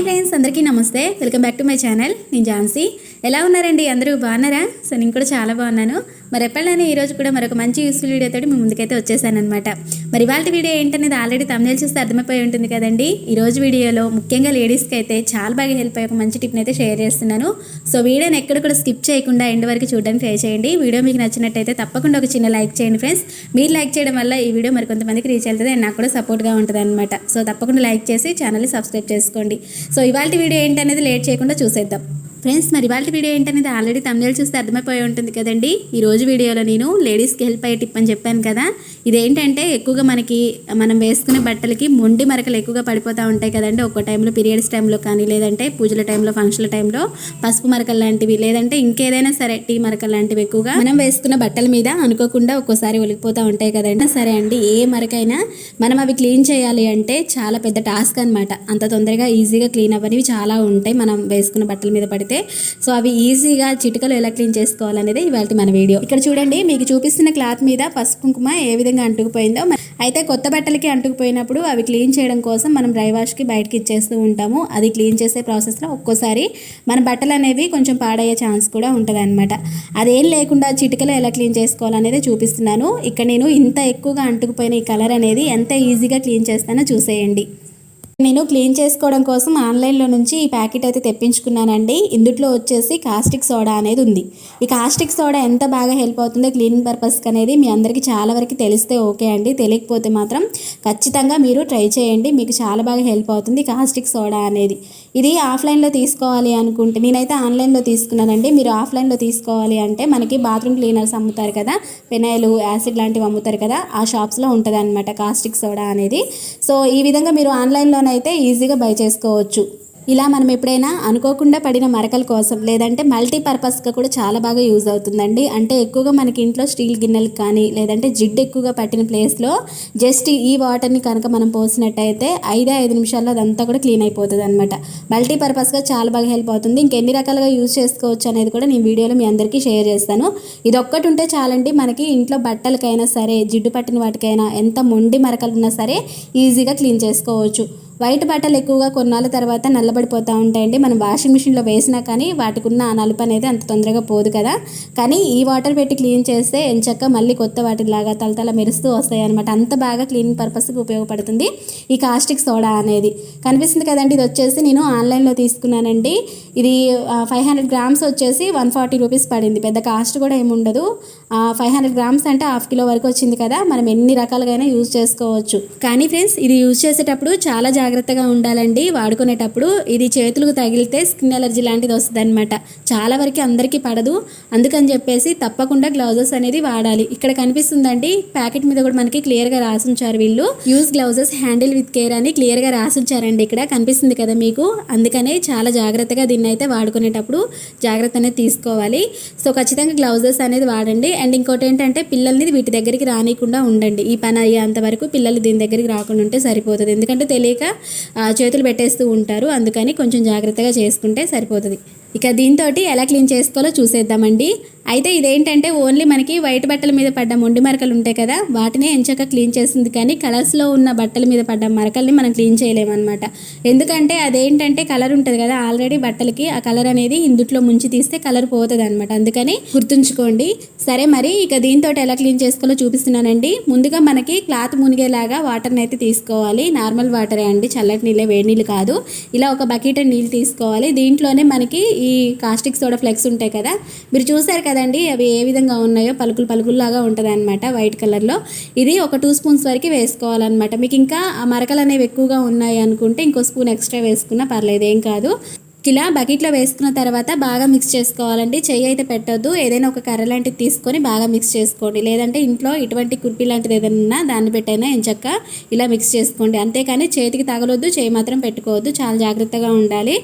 Hi friends అందరికీ నమస్తే. Welcome back to my channel నేను ఝాన్సీ. ఎలా ఉన్నారండి? అందరూ బాగున్నారా? సో నేను కూడా చాలా బాగున్నాను. మరి ఎప్పటిలానే ఈరోజు కూడా మరొక మంచి యూస్ఫుల్ వీడియోతో మీ ముందుకైతే వచ్చేసాను అనమాట మరి వాళ్ళ వీడియో ఏంటనేది ఆల్రెడీ తమిళ చూస్తే అర్థమైపోయి ఉంటుంది కదండి. ఈ రోజు వీడియోలో ముఖ్యంగా లేడీస్కి అయితే చాలా బాగా హెల్ప్ అయ్యే ఒక మంచి టిప్ని అయితే షేర్ చేస్తున్నాను. సో వీడియోని ఎక్కడ కూడా స్కిప్ చేయకుండా ఎండ్ వరకు చూడడానికి ట్రై చేయండి. వీడియో మీకు నచ్చినట్టయితే తప్పకుండా ఒక చిన్న లైక్ చేయండి ఫ్రెండ్స్ మీరు లైక్ చేయడం వల్ల ఈ వీడియో మరి కొంతమందికి రీచ్ అవుతుంది అండ్ నాకు కూడా సపోర్ట్గా ఉంటుంది అనమాట సో తప్పకుండా లైక్ చేసి ఛానల్ని సబ్స్క్రైబ్ చేసుకోండి. సో ఇవాళ వీడియో ఏంటనేది లేట్ చేయకుండా చూసేద్దాం. ఫ్రెండ్స్ మరి వాళ్ళ వీడియో ఏంటనేది ఆల్రెడీ తమిళ చూస్తే అర్థమైపోయి ఉంటుంది కదండి. ఈ రోజు వీడియోలో నేను లేడీస్కి హెల్ప్ అయ్యే టిప్ అని చెప్పాను కదా. ఇదేంటంటే ఎక్కువగా మనకి మనం వేసుకునే బట్టలకి మొండి మరకలు ఎక్కువగా పడిపోతూ ఉంటాయి కదండి. ఒక్కో టైంలో పీరియడ్స్ టైంలో కానీ లేదంటే పూజల టైంలో ఫంక్షన్ల టైంలో పసుపు మరకలు లాంటివి లేదంటే ఇంకేదైనా సరే టీ మరకలు లాంటివి ఎక్కువగా మనం వేసుకున్న బట్టల మీద అనుకోకుండా ఒక్కోసారి ఒలిగిపోతూ ఉంటాయి కదండి. సరే అండి ఏ మరకైనా మనం అవి క్లీన్ చేయాలి అంటే చాలా పెద్ద టాస్క్ అనమాట అంత తొందరగా ఈజీగా క్లీన్ అవ్వనివి చాలా ఉంటాయి. మనం వేసుకున్న బట్టల మీద పడితే సో అవి ఈజీగా చిటికలు ఎలా క్లీన్ చేసుకోవాలనేది ఇవాళ మన వీడియో. ఇక్కడ చూడండి మీకు చూపిస్తున్న క్లాత్ మీద పసుపు కుంకుమ ఏ విధంగా అంటుకుపోయిందో. అయితే కొత్త బట్టలకి అంటుకుపోయినప్పుడు అవి క్లీన్ చేయడం కోసం మనం డ్రై వాష్కి బయటకి ఇచ్చేస్తూ ఉంటాము. అది క్లీన్ చేసే ప్రాసెస్లో ఒక్కోసారి మన బట్టలు అనేవి కొంచెం పాడయ్యే ఛాన్స్ కూడా ఉంటుంది అనమాట అదేం లేకుండా చిటికలో ఎలా క్లీన్ చేసుకోవాలనేది చూపిస్తున్నాను. ఇక్కడ నేను ఇంత ఎక్కువగా అంటుకుపోయిన ఈ కలర్ అనేది ఎంత ఈజీగా క్లీన్ చేస్తానో చూసేయండి. నేను క్లీన్ చేసుకోవడం కోసం ఆన్లైన్లో నుంచి ఈ ప్యాకెట్ అయితే తెప్పించుకున్నానండి. ఇందుట్లో వచ్చేసి కాస్టిక్ సోడా అనేది ఉంది. ఈ కాస్టిక్ సోడా ఎంత బాగా హెల్ప్ అవుతుందో క్లీనింగ్ పర్పస్కి అనేది మీ అందరికీ చాలా వరకు తెలిస్తే ఓకే అండి. తెలియకపోతే మాత్రం ఖచ్చితంగా మీరు ట్రై చేయండి. మీకు చాలా బాగా హెల్ప్ అవుతుంది కాస్టిక్ సోడా అనేది. ఇది ఆఫ్లైన్లో తీసుకోవాలి అనుకుంటే నేనైతే ఆన్లైన్లో తీసుకున్నానండి. మీరు ఆఫ్లైన్లో తీసుకోవాలి అంటే మనకి బాత్రూమ్ క్లీనర్స్ అమ్ముతారు కదా పెనాయిలు యాసిడ్ లాంటివి అమ్ముతారు కదా ఆ షాప్స్లో ఉంటుంది అనమాట కాస్టిక్ సోడా అనేది. సో ఈ విధంగా మీరు ఆన్లైన్లోనైతే ఈజీగా బై చేసుకోవచ్చు. ఇలా మనం ఎప్పుడైనా అనుకోకుండా పడిన మరకల కోసం లేదంటే మల్టీపర్పస్గా కూడా చాలా బాగా యూజ్ అవుతుందండి. అంటే ఎక్కువగా మనకి ఇంట్లో స్టీల్ గిన్నెలకు కానీ లేదంటే జిడ్డు ఎక్కువగా పట్టిన ప్లేస్లో జస్ట్ ఈ వాటర్ని కనుక మనం పోసినట్టయితే ఐదే ఐదు నిమిషాల్లో అదంతా కూడా క్లీన్ అయిపోతుంది అనమాట మల్టీపర్పస్గా చాలా బాగా హెల్ప్ అవుతుంది. ఇంకెన్ని రకాలుగా యూజ్ చేసుకోవచ్చు అనేది కూడా నేను వీడియోలో మీ అందరికీ షేర్ చేస్తాను. ఇది ఒక్కటి ఉంటే చాలండి మనకి ఇంట్లో బట్టలకైనా సరే జిడ్డు పట్టిన వాటికైనా ఎంత మొండి మరకలు ఉన్నా సరే ఈజీగా క్లీన్ చేసుకోవచ్చు. వైట్ బట్టలు ఎక్కువగా కొన్నాళ్ళ తర్వాత నల్లబడిపోతూ ఉంటాయండి. మనం వాషింగ్ మిషన్లో వేసినా కానీ వాటికి ఉన్న ఆ నలుపు అనేది అంత తొందరగా పోదు కదా. కానీ ఈ వాటర్ పెట్టి క్లీన్ చేస్తే ఎంచక్క మళ్ళీ కొత్త వాటిలాగా తలతల మెరుస్తూ వస్తాయి అనమాట అంత బాగా క్లీనింగ్ పర్పస్కి ఉపయోగపడుతుంది ఈ కాస్టిక్ సోడా అనేది. కనిపిస్తుంది కదండి ఇది వచ్చేసి నేను ఆన్లైన్లో తీసుకున్నానండి. ఇది ఫైవ్ హండ్రెడ్ గ్రామ్స్ వచ్చేసి వన్ ఫార్టీ రూపీస్ పడింది. పెద్ద కాస్ట్ కూడా ఏముండదు ఫైవ్ హండ్రెడ్ గ్రామ్స్ అంటే హాఫ్ కిలో వరకు వచ్చింది కదా. మనం ఎన్ని రకాలుగా యూజ్ చేసుకోవచ్చు. కానీ ఫ్రెండ్స్ ఇది యూజ్ చేసేటప్పుడు చాలా జాగ్రత్తగా ఉండాలండి. వాడుకునేటప్పుడు ఇది చేతులకు తగిలితే స్కిన్ ఎలర్జీ లాంటిది వస్తుంది అనమాట చాలా వరకు అందరికీ పడదు. అందుకని చెప్పేసి తప్పకుండా గ్లౌజెస్ అనేది వాడాలి. ఇక్కడ కనిపిస్తుందండి ప్యాకెట్ మీద కూడా మనకి క్లియర్గా రాసుంచారు వీళ్ళు. Use gloves handle with care అని క్లియర్గా రాసుంచారండి ఇక్కడ. కనిపిస్తుంది కదా మీకు? అందుకనే చాలా జాగ్రత్తగా దీన్ని అయితే వాడుకునేటప్పుడు జాగ్రత్త అనేది తీసుకోవాలి. సో ఖచ్చితంగా గ్లౌజెస్ అనేది వాడండి. అండ్ ఇంకోటి ఏంటంటే పిల్లల్ని వీటి దగ్గరికి రానియకుండా ఉండండి. ఈ పని అయ్యేంత వరకు పిల్లలు దీని దగ్గరికి రాకుండా ఉంటే సరిపోతుంది. ఎందుకంటే తెలియక చేతులు పెట్టేస్తూ ఉంటారు. అందుకని కొంచెం జాగ్రత్తగా చేసుకుంటే సరిపోతుంది. ఇక దీంతో ఎలా క్లీన్ చేసుకోవాలో చూసేద్దామండి. అయితే ఇదేంటంటే ఓన్లీ మనకి వైట్ బట్టల మీద పడ్డ మొండి మరకలు ఉంటాయి కదా వాటినే ఎంచక్క క్లీన్ చేస్తుంది కానీ కలర్స్లో ఉన్న బట్టల మీద పడ్డ మరకల్ని మనం క్లీన్ చేయలేమన్నమాట ఎందుకంటే అదేంటంటే కలర్ ఉంటుంది కదా ఆల్రెడీ బట్టలకి ఆ కలర్ అనేది ఇందుట్లో ముంచి తీస్తే కలర్ పోతుంది అనమాట అందుకని గుర్తుంచుకోండి. సరే మరి ఇక దీంతో ఎలా క్లీన్ చేసుకోవాలో చూపిస్తున్నానండి. ముందుగా మనకి క్లాత్ మునిగేలాగా వాటర్ని అయితే తీసుకోవాలి. నార్మల్ వాటరే అండి చల్లటి నీళ్ళే వేడి నీళ్ళు కాదు. ఇలా ఒక బకెట్ నీళ్ళు తీసుకోవాలి. దీంట్లోనే మనకి ఈ కాస్టిక్ సోడా ఫ్లెక్స్ ఉంటాయి కదా మీరు చూసారు కదండి అవి ఏ విధంగా ఉన్నాయో పలుకులు పలుకుల్లాగా ఉంటుంది అనమాట వైట్ కలర్లో. ఇది ఒక టూ స్పూన్స్ వరకు వేసుకోవాలన్నమాట. మీకు ఇంకా మరకలు అనేవి ఎక్కువగా ఉన్నాయి అనుకుంటే ఇంకో స్పూన్ ఎక్స్ట్రా వేసుకున్నా పర్లేదు ఏం కాదు. ఇలా బకెట్లో వేసుకున్న తర్వాత బాగా మిక్స్ చేసుకోవాలండి. చెయ్యి అయితే పెట్టొద్దు. ఏదైనా ఒక కర్ర లాంటిది తీసుకొని బాగా మిక్స్ చేసుకోండి. లేదంటే ఇంట్లో ఇటువంటి కుర్పీ లాంటిది ఏదైనా ఉన్నా దాన్ని పెట్టైనా ఎంచక్క ఇలా మిక్స్ చేసుకోండి. అంతేకాని చేతికి తగలొద్దు చేయి మాత్రం పెట్టుకోవద్దు. చాలా జాగ్రత్తగా ఉండాలి.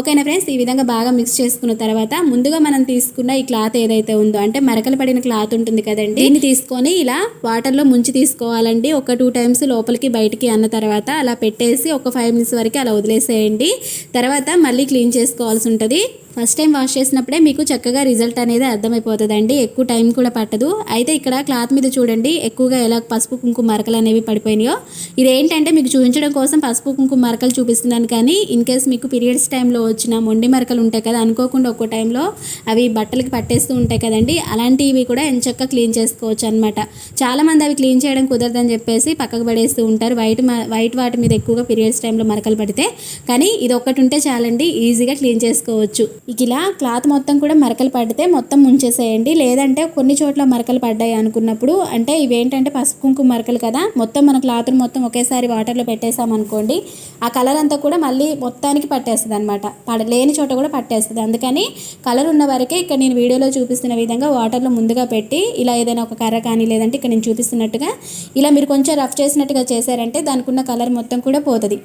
ఓకేనా ఫ్రెండ్స్? ఈ విధంగా బాగా మిక్స్ చేసుకున్న తర్వాత ముందుగా మనం తీసుకున్న ఈ క్లాత్ ఏదైతే ఉందో అంటే మరకలు పడిన క్లాత్ ఉంటుంది కదండి దీన్ని తీసుకొని ఇలా వాటర్లో ముంచి తీసుకోవాలండి. ఒక టూ టైమ్స్ లోపలికి బయటికి అన్న తర్వాత అలా పెట్టేసి ఒక ఫైవ్ మినిట్స్ వరకు అలా వదిలేసేయండి. తర్వాత మళ్ళీ క్లీన్ చేసుకోవాల్సి ఉంటుంది. ఫస్ట్ టైం వాష్ చేసినప్పుడే మీకు చక్కగా రిజల్ట్ అనేది అర్థమైపోతుందండి. ఎక్కువ టైం కూడా పట్టదు. అయితే ఇక్కడ క్లాత్ మీద చూడండి ఎక్కువగా ఎలా పసుపు కుంకుమ మరకలు అనేవి పడిపోయినాయో. ఇదేంటంటే మీకు చూపించడం కోసం పసుపు కుంకుమ మరకలు చూపిస్తున్నాను కానీ ఇన్ కేస్ మీకు పీరియడ్స్ టైంలో వచ్చిన మొండి మరకలు ఉంటాయి కదా అనుకోకుండా ఒక్కో టైంలో అవి బట్టలకి పట్టేస్తూ ఉంటాయి కదండి. అలాంటివి కూడా ఎంచక్క క్లీన్ చేసుకోవచ్చు అనమాట చాలామంది అవి క్లీన్ చేయడం కుదరదని చెప్పేసి పక్కకు పడేస్తూ ఉంటారు. వైట్ వైట్ వాటి మీద ఎక్కువగా పీరియడ్స్ టైంలో మరకలు పడితే. కానీ ఇది ఒక్కటి ఉంటే చాలండి ఈజీగా క్లీన్ చేసుకోవచ్చు. ఇక ఇలా క్లాత్ మొత్తం కూడా మరకలు పడితే మొత్తం ముంచేసేయండి. లేదంటే కొన్ని చోట్ల మరకలు పడ్డాయి అనుకున్నప్పుడు అంటే ఇవేంటంటే పసుపు కుంకుమ మరకలు కదా మొత్తం మన క్లాత్ని మొత్తం ఒకేసారి వాటర్లో పెట్టేసామనుకోండి ఆ కలర్ అంతా కూడా మళ్ళీ మొత్తానికి పట్టేస్తుంది అనమాట పడ లేని చోట కూడా పట్టేస్తుంది. అందుకని కలర్ ఉన్న వరకే ఇక్కడ నేను వీడియోలో చూపిస్తున్న విధంగా వాటర్లో ముందుగా పెట్టి ఇలా ఏదైనా ఒక కర్ర కానీ లేదంటే ఇక్కడ నేను చూపిస్తున్నట్టుగా ఇలా మీరు కొంచెం రఫ్ చేసినట్టుగా చేశారంటే దానికి ఉన్న కలర్ మొత్తం కూడా పోతుంది.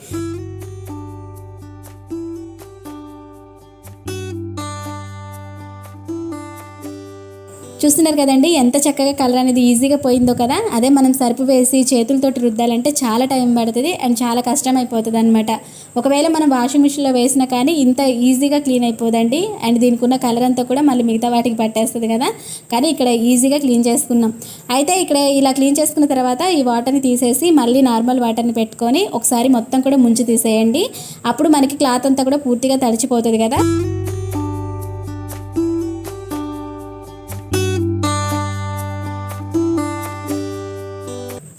చూస్తున్నారు కదండి ఎంత చక్కగా కలర్ అనేది ఈజీగా పోయిందో కదా? అదే మనం సరుపు వేసి చేతులతోటి రుద్దాలంటే చాలా టైం పడుతుంది అండ్ చాలా కష్టం అయిపోతుంది అనమాట ఒకవేళ మనం వాషింగ్ మిషన్లో వేసినా కానీ ఇంత ఈజీగా క్లీన్ అయిపోదండి అండ్ దీనికి ఉన్న కలర్ అంతా కూడా మళ్ళీ మిగతా వాటికి పట్టేస్తుంది కదా? కానీ ఇక్కడ ఈజీగా క్లీన్ చేసుకున్నాం. అయితే ఇక్కడ ఇలా క్లీన్ చేసుకున్న తర్వాత ఈ వాటర్ని తీసేసి మళ్ళీ నార్మల్ వాటర్ని పెట్టుకొని ఒకసారి మొత్తం కూడా ముంచి తీసేయండి. అప్పుడు మనకి క్లాత్ అంతా కూడా పూర్తిగా తడిచిపోతుంది కదా?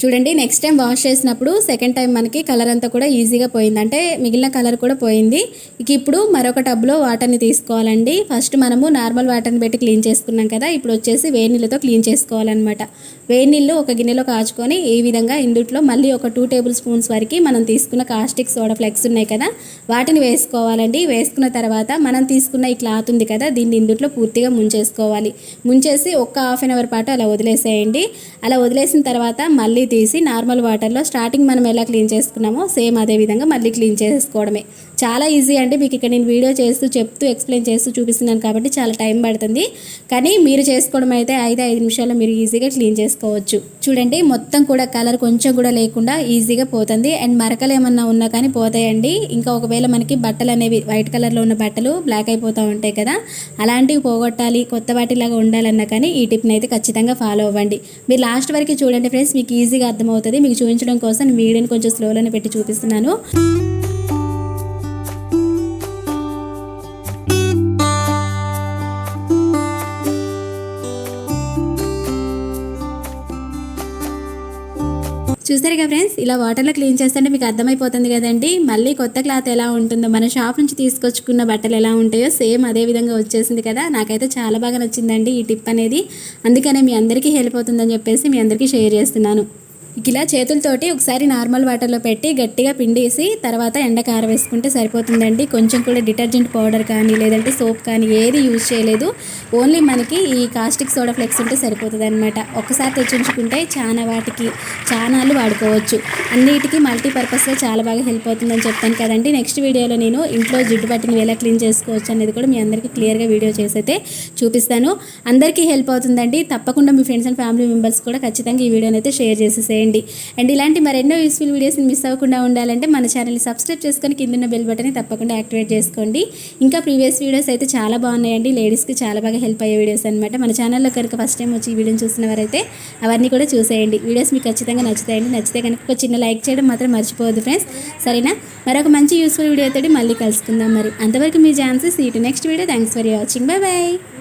చూడండి నెక్స్ట్ టైం వాష్ చేసినప్పుడు సెకండ్ టైం మనకి కలర్ అంతా కూడా ఈజీగా పోయింది. అంటే మిగిలిన కలర్ కూడా పోయింది. ఇక ఇప్పుడు మరొక టబ్లో వాటర్ని తీసుకోవాలండి. ఫస్ట్ మనము నార్మల్ వాటర్ని పెట్టి క్లీన్ చేసుకున్నాం కదా ఇప్పుడు వచ్చేసి వేడి నీళ్ళతో క్లీన్ చేసుకోవాలన్నమాట. వేడి నీళ్ళు ఒక గిన్నెలో కాచుకొని ఈ విధంగా ఇందుట్లో మళ్ళీ ఒక టూ టేబుల్ స్పూన్స్ వరకు మనం తీసుకున్న కాస్టిక్ సోడా ఫ్లెక్స్ ఉన్నాయి కదా వాటిని వేసుకోవాలండి. వేసుకున్న తర్వాత మనం తీసుకున్న ఈ క్లాత్ ఉంది కదా దీన్ని ఇందుట్లో పూర్తిగా ముంచేసుకోవాలి. ముంచేసి ఒక్క హాఫ్ అన్ అవర్ పాటు అలా వదిలేసేయండి. అలా వదిలేసిన తర్వాత మళ్ళీ తీసి నార్మల్ వాటర్లో స్టార్టింగ్ మనం ఎలా క్లీన్ చేసుకున్నామో సేమ్ అదే విధంగా మళ్ళీ క్లీన్ చేసుకోవడమే. చాలా ఈజీ అండి మీకు ఇక్కడ నేను వీడియో చేస్తూ చెప్తూ ఎక్స్ప్లెయిన్ చేస్తూ చూపిస్తున్నాను కాబట్టి చాలా టైం పడుతుంది. కానీ మీరు చేసుకోవడం అయితే ఐదు ఐదు నిమిషాల్లో మీరు ఈజీగా క్లీన్ చేసుకోవచ్చు. చూడండి మొత్తం కూడా కలర్ కొంచెం కూడా లేకుండా ఈజీగా పోతుంది. అండ్ మరకలు ఏమన్నా ఉన్నా కానీ పోతాయండి. ఇంకా ఒకవేళ మనకి బట్టలు అనేవి వైట్ కలర్లో ఉన్న బట్టలు బ్లాక్ అయిపోతూ ఉంటాయి కదా అలాంటివి పోగొట్టాలి కొత్త వాటిలాగా ఉండాలన్నా కానీ ఈ టిప్ని అయితే ఖచ్చితంగా ఫాలో అవ్వండి. మీరు లాస్ట్ వరకు చూడండి ఫ్రెండ్స్ మీకు ఈజీగా అర్థమవుతుంది. మీకు చూపించడం కోసం నేను వీడియోని కొంచెం స్లోలోనే పెట్టి చూపిస్తున్నాను. చూస్తారు ఫ్రెండ్స్? ఇలా వాటర్లో క్లీన్ చేస్తుంటే మీకు అర్థమైపోతుంది కదండి. మళ్ళీ కొత్త క్లాత్ ఎలా ఉంటుందో మన షాప్ నుంచి తీసుకొచ్చుకున్న బట్టలు ఎలా ఉంటాయో సేమ్ అదే విధంగా వచ్చేసింది కదా. నాకైతే చాలా బాగా నచ్చిందండి ఈ టిప్ అనేది. అందుకనే మీ అందరికీ హెల్ప్ అవుతుందని చెప్పేసి మీ అందరికీ షేర్ చేస్తున్నాను. ఇలా చేతులతోటి ఒకసారి నార్మల్ వాటర్లో పెట్టి గట్టిగా పిండేసి తర్వాత ఎండ కారవేసుకుంటే సరిపోతుందండి. కొంచెం కూడా డిటర్జెంట్ పౌడర్ కానీ లేదంటే సోప్ కానీ ఏది యూజ్ చేయలేదు. ఓన్లీ మనకి ఈ కాస్టిక్ సోడా ఫ్లెక్స్ ఉంటే సరిపోతుంది అనమాట ఒకసారి తెచ్చుకుంటే చాలా వాటికి చానాలు వాడుకోవచ్చు. అన్నిటికీ మల్టీపర్పస్గా చాలా బాగా హెల్ప్ అవుతుందని చెప్తాను కదండి. నెక్స్ట్ వీడియోలో నేను ఇంట్లో జిడ్డు పట్టిని ఎలా క్లీన్ చేసుకోవచ్చు అనేది కూడా మీ అందరికీ క్లియర్గా వీడియో చేసైతే చూపిస్తాను. అందరికీ హెల్ప్ అవుతుందండి. తప్పకుండా మీ ఫ్రెండ్స్ అండ్ ఫ్యామిలీ మెంబర్స్ కూడా ఖచ్చితంగా ఈ వీడియోని అయితే షేర్ చేసేసేయండి. అండ్ ఇలాంటి మరెన్నో యూస్ఫుల్ వీడియోస్ని మిస్ అవ్వకుండా ఉండాలంటే మన ఛానల్ని సబ్స్క్రైబ్ చేసుకొని కింద బెల్ బటన్ని తప్పకుండా యాక్టివేట్ చేసుకోండి. ఇంకా ప్రీవియస్ వీడియోస్ అయితే చాలా బాగున్నాయండి. లేడీస్కి చాలా బాగా హెల్ప్ అయ్యే వీడియోస్ అనమాట మన ఛానల్లో కనుక ఫస్ట్ టైం వచ్చి ఈ వీడియోని వారైతే అవన్నీ కూడా చూసేయండి. వీడియోస్ మీకు ఖచ్చితంగా నచ్చుతాయండి. నచ్చితే కనుక ఒక చిన్న లైక్ చేయడం మాత్రం మర్చిపోవద్దు ఫ్రెండ్స్ సరేనా? మరొక మంచి యూస్ఫుల్ వీడియోతో మళ్ళీ కలుసుకుందాం మరి. అంతవరకు మీ ఛాన్సెస్ ఇటు next video thanks for watching bye bye